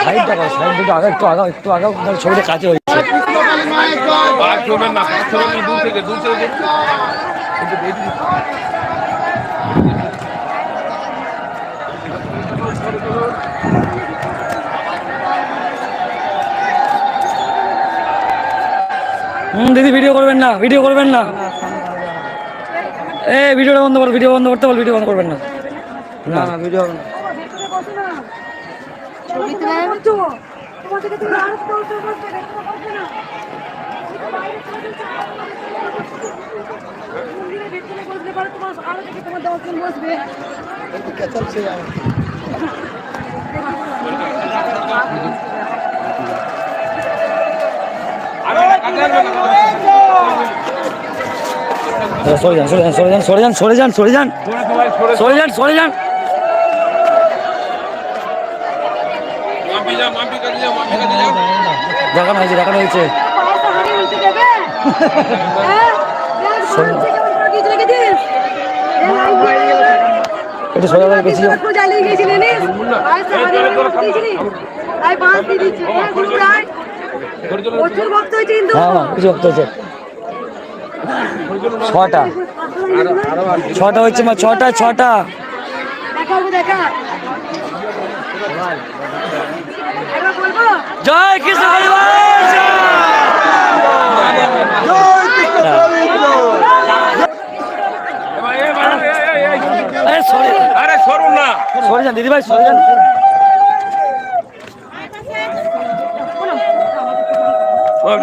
Side একটু একটু ছবিটা কাছে হয়েছে বেশি হুম দিদি ভিডিও করবেন না ভিডিও করবেন না। এ ভিডিওটা বন্ধ করো ভিডিও বন্ধ করতে বল ভিডিও বন্ধ করবেন না। না না ভিডিও সরে যান সরে যান সরে যান সরে যান সরে যান সরে যান সরে যান সরে যান দেখানো হয়েছে দেখানো হয়েছে হ্যাঁ একটু সোজা তাই বাঁশ দিয়ে দিচ্ছি হ্যাঁ প্রচুর ভক্ত হয়েছে কিন্তু হ্যাঁ হ্যাঁ কিছু করতে হয়েছে ছটা ছটা হচ্ছে মা ছটা ছটা জয় কৃষ্ণ। আরে আরে সরুন না সরে যান দিদিভাই সরে যান ওইটা দিয়ে যাও। মারি দিকে হিটেছে মারি দিকে যাও সরে আসুন তো ভাই সরে আসুন এটা দিতে হবে এই যে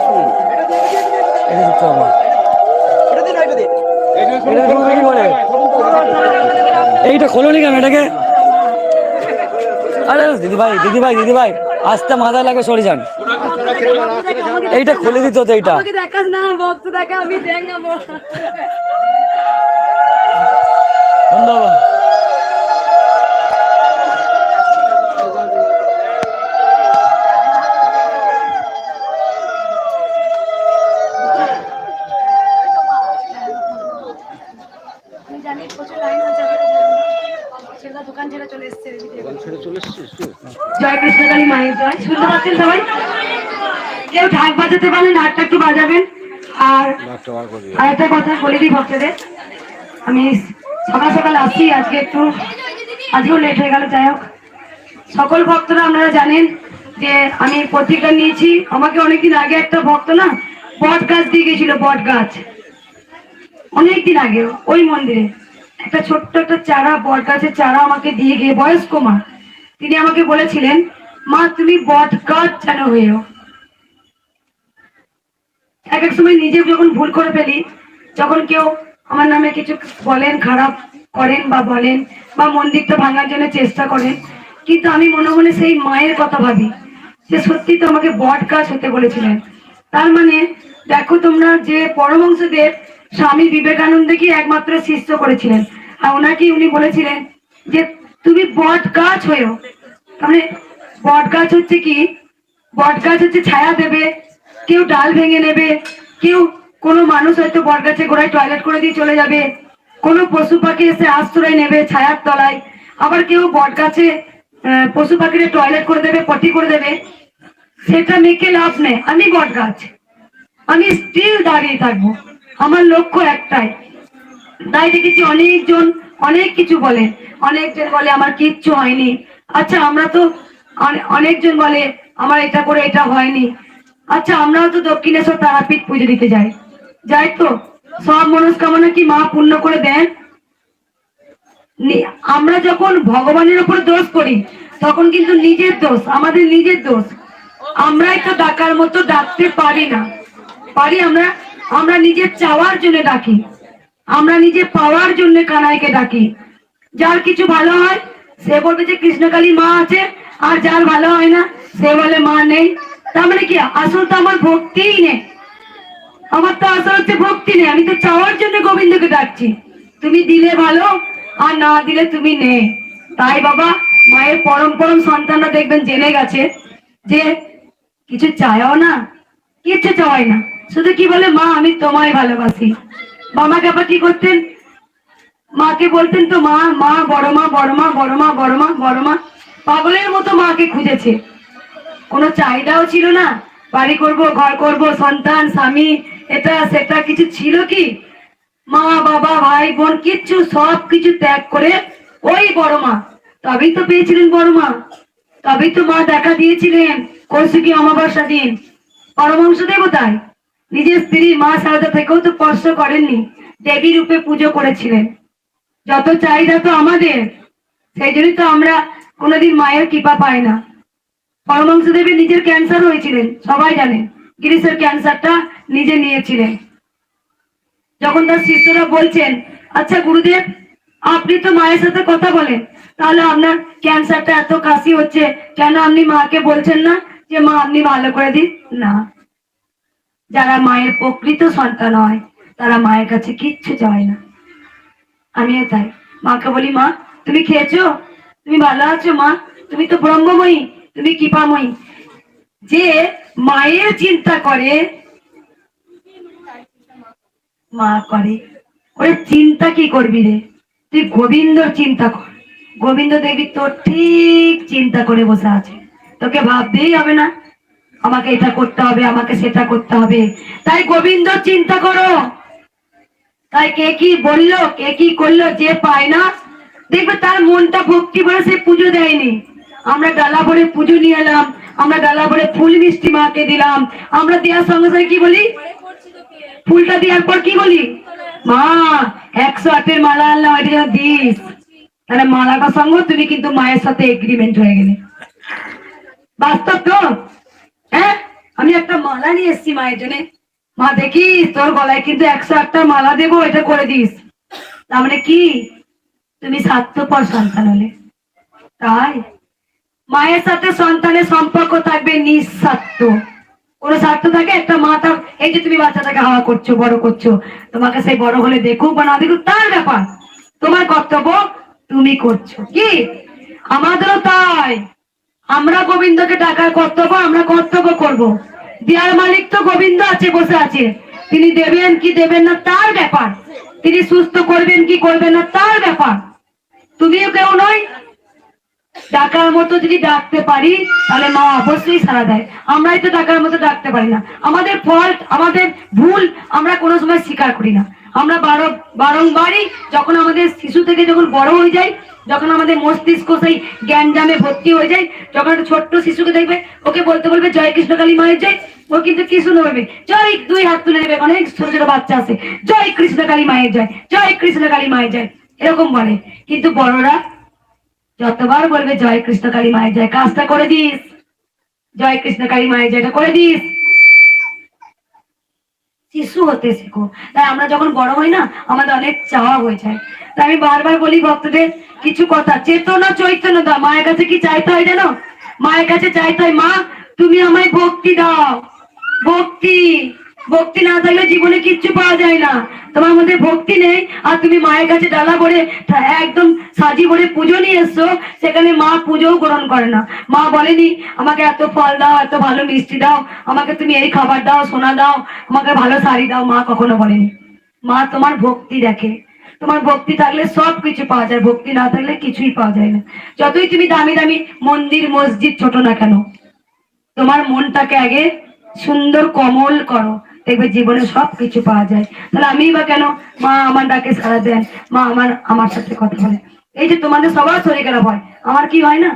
সরুন, এটা সরুন, কি বলে? এইটা খোলোনি কেন এটাকে? আরে দিদিভাই দিদিভাই দিদিভাই আস্তে মাথায় লাগে সরে যান। এইটা খুলে দিতে হতো এইটা। দেখাস না দেখা আমি ধন্যবাদ আমি জানি প্রচুর লাইন আছে ছেলেটা দোকান ছেড়ে চলে এসছে জয় কৃষ্ণকালী মায়ের জয় শুনতে পাচ্ছেন সবাই কেউ ঢাক বাজাতে পারলে ঢাকটা একটু বাজাবেন। আর আর একটা কথা বলে দিই ভক্তদের। আমি সকাল সকাল আসছি আজকে একটু আজকেও লেট হয়ে গেল যাই হোক। সকল ভক্তরা আপনারা জানেন যে আমি প্রতিজ্ঞা নিয়েছি। আমাকে অনেকদিন আগে একটা ভক্ত না বট গাছ দিয়ে গেছিল বট গাছ। অনেকদিন আগে ওই মন্দিরে। একটা ছোট্ট একটা চারা বট গাছের চারা আমাকে দিয়ে গিয়ে বয়স্ক মা তিনি আমাকে বলেছিলেন মা, তুমি বট যেন হয়েও। এক এক সময় নিজে যখন ভুল করে ফেলি, যখন কেউ আমার নামে কিছু বলেন, খারাপ করেন বা বলেন, বা মন্দিরটা ভাঙার জন্য চেষ্টা করেন, কিন্তু আমি মনে মনে সেই মায়ের কথা ভাবি সে সত্যি তো আমাকে বট হতে বলেছিলেন। তার মানে দেখো তোমরা যে পরমহংসদেব স্বামী বিবেকানন্দকে একমাত্র শিষ্য করেছিলেন, আর ওনাকে উনি বলেছিলেন যে, তুমি বট গাছ হয়েও। মানে বট গাছ হচ্ছে কি? বট গাছ হচ্ছে ছায়া দেবে, কেউ ডাল ভেঙে নেবে, কেউ কোনো মানুষ হয়তো বট গাছে গোড়ায় টয়লেট করে দিয়ে চলে যাবে, কোনো পশু পাখি এসে আশ্রয় নেবে ছায়ার তলায়, আবার কেউ বট গাছে পশু পাখিরে টয়লেট করে দেবে, পটি করে দেবে, সেটা মেখে লাভ নেই। আমি বট গাছ আমি স্টিল দাঁড়িয়ে থাকব। আমার লক্ষ্য একটাই। তাই দেখেছি অনেকজন অনেক কিছু বলে, অনেকজন বলে, আমার কিচ্ছু হয়নি। আচ্ছা আমরা তো অনেকজন বলে, আমার এটা করে এটা হয়নি। আচ্ছা আমরাও তো দক্ষিণেশ্বর তারাপীঠ পুজো দিতে যাই। যাই তো, সব মনস্কামনা কি মা পূর্ণ করে দেন? আমরা যখন ভগবানের উপর দোষ করি, তখন কিন্তু নিজের দোষ, আমাদের নিজের দোষ। আমরাই তো ডাকার মতো ডাকতে পারি না। পারি আমরা আমরা নিজের চাওয়ার জন্য ডাকি। আমরা নিজে পাওয়ার জন্য কানাইকে ডাকি। যার কিছু ভালো হয়, সে বলবে যে কৃষ্ণকালী মা আছে আর যার ভালো হয় না, সে বলে, মা নেই। তার মানে কি? আসল তো আমার ভক্তিই নেই। আমার তো আসল হচ্ছে ভক্তি নেই। আমি তো চাওয়ার জন্য গোবিন্দকে ডাকছি। তুমি দিলে ভালো, আর না দিলে তুমি নে তাই বাবা, মায়ের পরম পরম সন্তানরা দেখবেন জেনে গেছে যে কিছু চায়ও না, কিচ্ছু চাওয়াই না। শুধু কি বলে, মা, আমি তোমায় ভালোবাসি। মামা কাপা কি করতেন? মাকে বলতেন তো, মা মা, বড় মা বড় মা বড় মা বড় মা বড় মা। পাগলের মতো মাকে খুঁজেছে। কোনো চাহিদাও ছিল না। বাড়ি করব, ঘর করব, সন্তান, স্বামী, এটা সেটা কিছু ছিল কি? মা, বাবা, ভাই, বোন, কিচ্ছু, সব কিছু ত্যাগ করে ওই বড় মা। তবেই তো পেয়েছিলেন বড় মা। তবেই তো মা দেখা দিয়েছিলেন কৌশিকী অমাবস্যা দিন। পরমাংশ দেবতায় নিজের স্ত্রী মা সারদা থেকেও তো স্পর্শ করেননি, দেবী রূপে পুজো করেছিলেন। যত চাহিদা তো আমাদের, সেই জন্যই তো আমরা কোনোদিন মায়ের কৃপা পায় না। পরমাংশ দেবী নিজের ক্যান্সার হয়েছিলেন, সবাই জানেন গিরিশের ক্যান্সারটা নিজে নিয়েছিলেন। যখন তার শিষ্যরা বলছেন আচ্ছা গুরুদেব, আপনি তো মায়ের সাথে কথা বলেন, তাহলে আপনার ক্যান্সারটা এত কাশি হচ্ছে, কেন আপনি মাকে বলছেন না যে মা আপনি ভালো করে দিন? না। যারা মায়ের প্রকৃত সন্তান হয়, তারা মায়ের কাছে কিচ্ছু চায় না। আমিও তাই মাকে বলি, মা, তুমি খেয়েছো? তুমি ভালো আছো, মা? তুমি তো ব্রহ্মময়ী, তুমি কৃপাময়ী। যে মায়ের চিন্তা করে, মা করে, ওরে চিন্তা কি করবি রে? তুই গোবিন্দর চিন্তা কর। গোবিন্দ দেবী তোর ঠিক চিন্তা করে বসে আছে। তোকে ভাবতেই হবে না। আমাকে এটা করতে হবে, আমাকে সেটা করতে হবে। তাই গোবিন্দ চিন্তা করো। তাই কে কি বলল, কে কি করল, যে পায় না দেখবে তার মনটা ভক্তি ভরে সে পুজো দেয়নি। আমরা ডালা ভরে পুজো নিয়ে এলাম, আমরা ডালা ভরে ফুল মিষ্টি মাকে দিলাম, আমরা দেওয়ার সঙ্গে সঙ্গে কি বলি? ফুলটা দেওয়ার পর কি বলি? মা, একশো আটের মালা আনলাম, এটা যেন দিস। তাহলে মালাটা সঙ্গে তুমি কিন্তু মায়ের সাথে এগ্রিমেন্ট হয়ে গেলে। বাস্তব তো? হ্যাঁ? আমি একটা মালা নিয়ে এসেছি মায়ের জন্য। মা, দেখিস, তোর গলায় কিন্তু একশো আটটা মালা দেবো, এটা করে দিস। তার মানে কি? তুমি স্বার্থপর সন্তান হলে। তাই মায়ের সাথে সন্তানের সম্পর্ক থাকবে নিঃস্বার্থ। কোনো স্বার্থ থাকে, একটা মা তার এই যে তুমি বাচ্চাটাকে হাওয়া করছ, বড় করছ, তোমাকে সেই বড় হলে দেখুক বা না দেখুক, তার ব্যাপার। তোমার কর্তব্য তুমি করছ। কি? আমাদেরও তাই। আমরা গোবিন্দকে ডাকার কর্তব্য, আমরা কর্তব্য করব। দেয়ার মালিক তো গোবিন্দ আছে, বসে আছে। তিনি দেবেন কি দেবেন না, তার ব্যাপার। তিনি সুস্থ করবেন কি করবেন না, তার ব্যাপার। তুমিও কেউ নয় ডাকার মতো যদি ডাকতে পারি, তাহলে মা অবশ্যই সারা দেয়। আমরাই তো ডাকার মতো ডাকতে পারি না। আমাদের ফল্ট আমাদের ভুল আমরা কোনো সময় স্বীকার করি না। আমরা বারো বারংবারই যখন আমাদের শিশু থেকে যখন বড় হয়ে যায় যখন আমাদের মস্তিষ্ক সেই জ্ঞানজামে ভর্তি হয়ে যায়, যখন একটা ছোট্ট শিশুকে দেখবে, ওকে বলতে বলবে, জয় কৃষ্ণ কালী মায়ের জয়। ও কিন্তু কি শুনে জয়, দুই হাত তুলে নেবে। অনেক ছোট ছোট বাচ্চা আছে। জয় কৃষ্ণ কালী মায়ের জয়। জয় কৃষ্ণ কালী মায়ের জয়। এরকম বলে। কিন্তু বড়রা, যতবার বলবে, জয় কৃষ্ণ কালী মায়ের জয়, কাজটা করে দিস। জয় কৃষ্ণ কালী মায়ের জয়টা করে দিস। শিশু হতে শেখো। তাই আমরা যখন বড় হই না, আমাদের অনেক চাওয়া হয়ে যায়। তাই আমি বারবার বলি ভক্তদের, কিছু কথা, চেতনা চৈতন্য দাও। মায়ের কাছে কি চাইতে হয় জানো মায়ের কাছে চাইতে হয় মা, তুমি আমায় ভক্তি দাও। ভক্তি। ভক্তি না থাকলে জীবনে কিচ্ছু পাওয়া যায় না। তোমার মধ্যে ভক্তি নেই, আর তুমি মায়ের কাছে ডালা তা একদম সাজি ভরে পুজো নিয়ে এসছো, সেখানে মা পুজোও গ্রহণ করে না। মা বলেনি, আমাকে এত ফল দাও, এত ভালো মিষ্টি দাও, আমাকে তুমি এই খাবার দাও, সোনা দাও, আমাকে ভালো শাড়ি দাও। মা কখনো বলেনি। মা তোমার ভক্তি দেখে। তোমার ভক্তি থাকলে সব কিছু পাওয়া যায়, ভক্তি না থাকলে কিছুই পাওয়া যায় না। যতই তুমি দামি দামি মন্দির, মসজিদ ছোট না কেন, তোমার মনটাকে আগে সুন্দর, কমল করো। দেখবে জীবনে সব কিছু পাওয়া যায়। তাহলে আমি বা কেন? মা আমার ডাকে সারা দেন, মা আমার আমার সাথে কথা বলে এই যে তোমাদের সবার শরীর খারাপ হয়, আমার কি হয় না?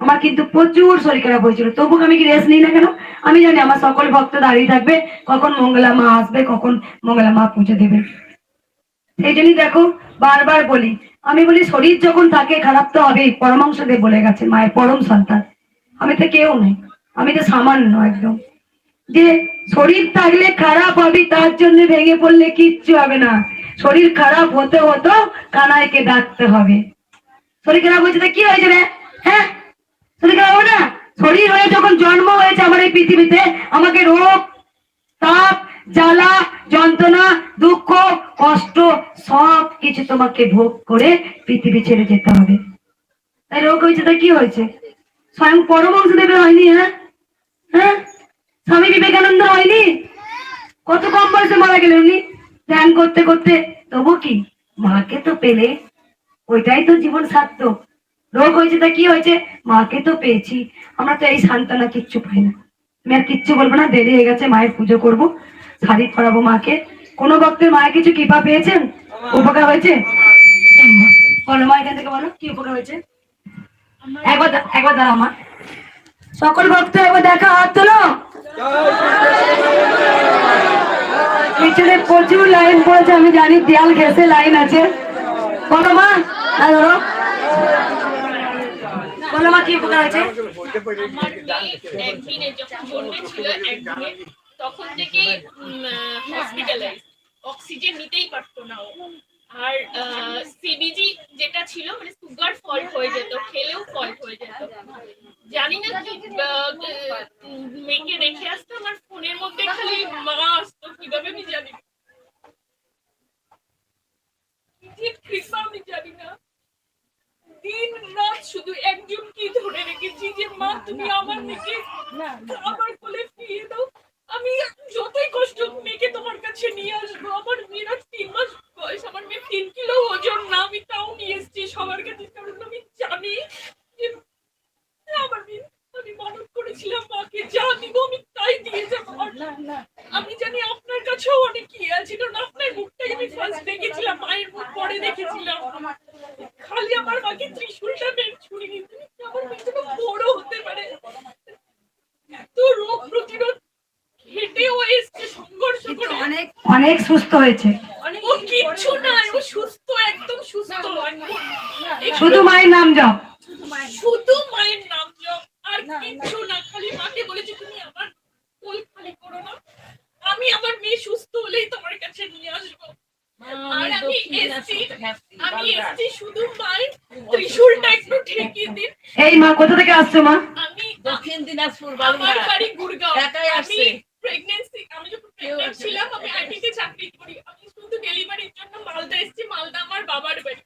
আমার কিন্তু প্রচুর শরীর খারাপ হয়েছিল। তবু আমি কি রেস্ট নিই না কেন? আমি জানি আমার সকল ভক্ত দাঁড়িয়ে থাকবে, কখন মঙ্গলা মা আসবে, কখন মঙ্গলা মা পুজো দেবে। এই জন্যই দেখো, বারবার বলি, আমি বলি শরীর যখন থাকে, খারাপ তো হবেই পরমাংশ দেব বলে গেছে মায়ের পরম সন্তান। আমি তো কেউ নেই, আমি তো সামান্য একদম। যে শরীর থাকলে খারাপ হবে, তার জন্য ভেঙে পড়লে কিচ্ছু হবে না। শরীর খারাপ হতে হতো, কানাইকে ডাকতে হবে। শরীর খারাপ হয়েছে তো কি হয়েছে রে? হ্যাঁ? শরীর খারাপ হবে না? শরীর হয়ে যখন জন্ম হয়েছে আমার এই পৃথিবীতে, আমাকে রোগ, তাপ, জ্বালা, যন্ত্রণা, দুঃখ, কষ্ট, সব কিছু তোমাকে ভোগ করে পৃথিবী ছেড়ে যেতে হবে। তাই রোগ হয়েছে তাই কি হয়েছে? স্বয়ং পরমহংস দেবের হয়নি হ্যাঁ? হ্যাঁ? স্বামী বিবেকানন্দ হয়নি? কত কম বয়সে মারা গেলেন উনি? ধ্যান করতে করতে তবু কি? মাকে তো পেলে। ওইটাই তো জীবন সার্থক রোগ হয়েছে তা কি হয়েছে? মাকে তো পেয়েছি। আমরা তো এই সান্ত্বনা কিচ্ছু পাই না। আমি আর কিচ্ছু বলব না, দেরি হয়ে গেছে, মায়ের পুজো করব, শাড়ি পরাবো মাকে। কোনো ভক্তের মায়ের কিছু কৃপা পেয়েছেন? উপকার হয়েছে? বলো মা, এখান থেকে বলো, কি উপকার হয়েছে? একবার একবার দাঁড়া মা। সকল ভক্ত একবার দেখা হাত তোলো। পিছনে প্রচুর লাইন পড়েছে, আমি জানি দেয়াল ঘেসে লাইন আছে। বলো মা হ্যাঁ ধরো। বলো মা, কি একদিনে তখন অক্সিজেন পারতো না আর যেটা ছিল মানে সুগার ফল্ট হয়ে যেত, খেলেও ফল্ট হয়ে যেত। জানি না কি মেয়েকে রেখে আসতো আমার ফোনের মধ্যে খালি মা আসতো কীভাবে আমি জানি না। কি যে কৃপা আমি জানি না। দিন রাত শুধু একজনকে ধরে রেখেছি যে মা তুমি আমার মেয়েকে আমার কোলে ফিরিয়ে দাও। আমি যতই কষ্ট মেয়েকে তোমার কাছে নিয়ে আসব আমার মেয়ের তিন মাস বয়স আমার মেয়ে তিন কিলো ওজন না আমি তাও নিয়ে এসেছি সবার কাছে কারণ আমি জানি যে আমার মেয়ে আমি মানত করেছিলাম মাকে যা দিব আমি তাই দিয়ে যাব আর আমি জানি আপনার কাছেও অনেক ইয়ে আছে কারণ আপনার মুখটাই আমি ফার্স্ট দেখেছিলাম মায়ের মুখ পরে দেখেছিলাম খালি আমার মাকে ত্রিশুলটা বের ছুরি নিতে আমার মেয়ে যেন বড় হতে পারে এত রোগ প্রতিরোধ হেঁটেও এসছে সংঘর্ষ করে অনেক অনেক সুস্থ হয়েছে। ও কিচ্ছু নাই ও সুস্থ একদম সুস্থ। শুধু মায়ের নাম জপ। শুধু মায়ের নাম জপ আর কিচ্ছু না খালি মাকে বলেছি তুমি আমার কোল খালি করো না। আমি আমার মেয়ে সুস্থ হলেই তোমার কাছে নিয়ে আসব। আর আমি এসছি আমি এসছি শুধু মায়ের ত্রিশূলটা একটু ঠেকিয়ে দিন। এই মা কোথা থেকে আসছো মা? আমি দক্ষিণ দিনাজপুর আমার বাড়ি গুড়গাঁও। একাই আসছে। প্রেগন্যান্সি আমি যখন প্রেগন্যান্ট ছিলাম আমি আইটিতে চাকরি করি আমি শুধু ডেলিভারির জন্য মালদা আমার বাবার বাড়ি।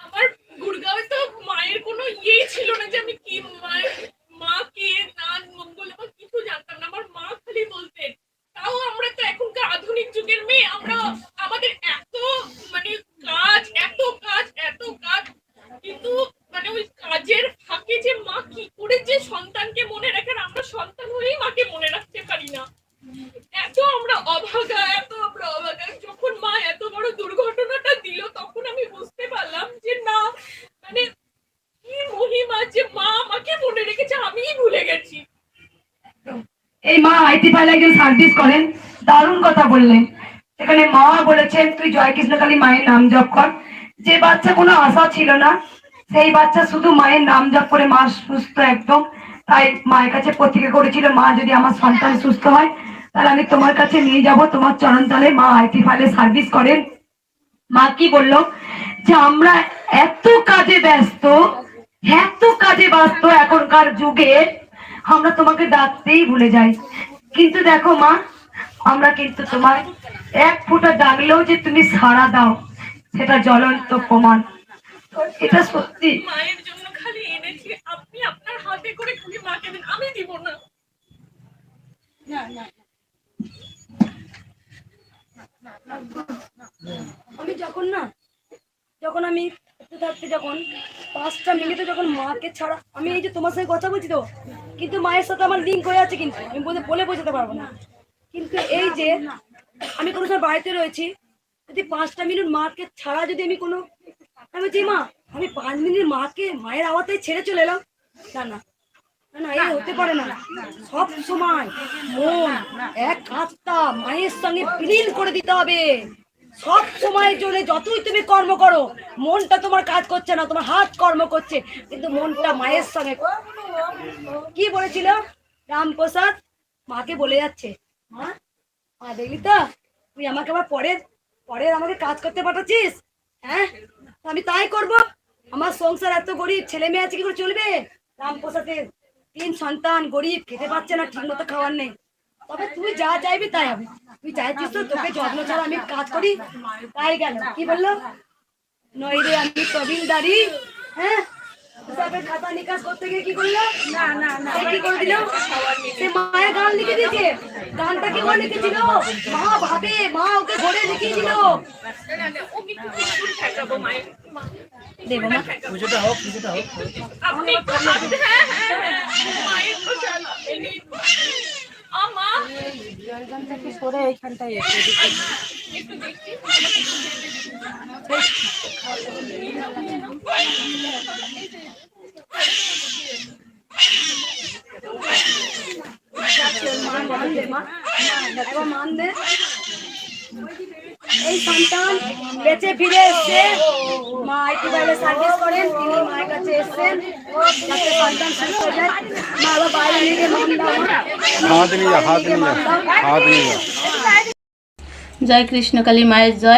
আমার গুড়গাঁওয়ে তো মায়ের কোনো ইয়েই ছিল না যে আমি কি মায়ের মা কে নান মঙ্গল বা কিছু জানতাম না আমার মা খালি বলতেন তাও আমরা তো এখনকার আধুনিক যুগের মেয়ে আমরা আমাদের এত মানে কাজ এত কাজ এত কাজ কিন্তু মানে ওই কাজের ফাঁকে যে মা কি করে যে সন্তানকে মনে রাখেন আমরা সন্তান হয়েই মাকে মনে রাখতে পারি না এত আমরা অভাগা এত আমরা অভাগা যখন মা এত বড় দুর্ঘটনাটা দিল তখন আমি বুঝতে পারলাম যে না মানে কি মহিমা যে মা আমাকে মনে রেখেছে আমিই ভুলে গেছি এই মা আইটি ফাইলে একজন সার্ভিস করেন। দারুণ কথা বললেন। সেখানে মা বলেছেন, তুই জয় কৃষ্ণকালী মায়ের নাম জপ কর। যে বাচ্চা কোনো আশা ছিল না, সেই বাচ্চা শুধু মায়ের নাম জপ করে মা সুস্থ একদম। তাই মায়ের কাছে প্রতিজ্ঞা করেছিল, মা, যদি আমার সন্তান সুস্থ হয়, তাহলে আমি তোমার কাছে নিয়ে যাব। তোমার চরণ তলে মা আইটি ফাইলে সার্ভিস করেন। মা কি বলল? যে আমরা এত কাজে ব্যস্ত, এত কাজে ব্যস্ত এখনকার যুগে, আমরা তোমাকে ডাকতেই ভুলে যাই। কিন্তু দেখো মা আমরা কিন্তু তোমার এক ফোঁটা ডাকলেও যে তুমি সাড়া দাও সেটা জ্বলন্ত প্রমাণ। এটা সত্যি। মায়ের জন্য খালি এনেছি আপনি আপনার হাতে করে খালি মাকে দিন আমি দিব না। আমি যখন না যখন আমি থাকতে যখন পাঁচটা মিনিটে যখন মাকে ছাড়া আমি এই যে তোমার সঙ্গে কথা বলছি তো, কিন্তু মায়ের সাথে আমার লিঙ্ক হয়ে আছে কিন্তু। আমি বলে বলে বোঝাতে পারব না। কিন্তু এই যে আমি কোনো সময় বাড়িতে রয়েছি, যদি পাঁচটা মিনিট মাকে ছাড়া যদি আমি কোনো আমি বলছি, মা, আমি পাঁচ মিনিট মাকে মায়ের আওয়াজটাই ছেড়ে চলে এলাম। না। না না, এই হতে পারে না। সব সময় মন এক আত্মা মায়ের সঙ্গে বিলীন করে দিতে হবে। সব সময়ের জন্য যতই তুমি কর্ম করো, মনটা তোমার কাজ করছে না, তোমার হাত কর্ম করছে, কিন্তু মনটা মায়ের সঙ্গে। কি বলেছিল? রামপ্রসাদ মাকে বলে যাচ্ছে, মা মা, দেখলি তো? তুই আমাকে আবার পরের পরের আমাকে কাজ করতে পাঠাচ্ছিস? হ্যাঁ? আমি তাই করব। আমার সংসার এত গরিব, ছেলে মেয়ে আছে, কি করে চলবে? রামপ্রসাদের তিন সন্তান গরিব, খেতে পাচ্ছে না ঠিক মতো খাওয়ার নেই। তবে তুই যা চাইবি তাই হবে। তুই চাইছিস তো তোকে যত্ন ছাড়া আমি কাজ করি তাই গেল। কি বলল? নইরে আমি কবিলদারি হ্যাঁ? হিসাবের খাতা নিকাশ করতে গিয়ে কি করল? না না না কি করে দিল? সে মায়ের গান লিখে দিয়েছে। গানটা কি করে লিখেছিল? মা ভাবে মা ওকে ঘরে। দেবো মা পুজোটা হোক পুজোটা হোক। আপনি হ্যাঁ, হ্যাঁ, হ্যাঁ, মায়ের তো জ্বালা। এই- আ, মা। একটু দেখি। দে মা মান দে এই সন্তান বেঁচে ফিরে এসছে মা আইটি বাইরে সার্ভিস করেন তিনি মায়ের কাছে এসছেন। যাতে সন্তান সুস্থ হয়ে যায় মা আবার বাইরে নিয়ে গিয়ে মান দাও। মা হাত নিয়ে যা হাত নিয়ে যা হাত নিয়ে যা। জয় কৃষ্ণকালী মায়ের জয়।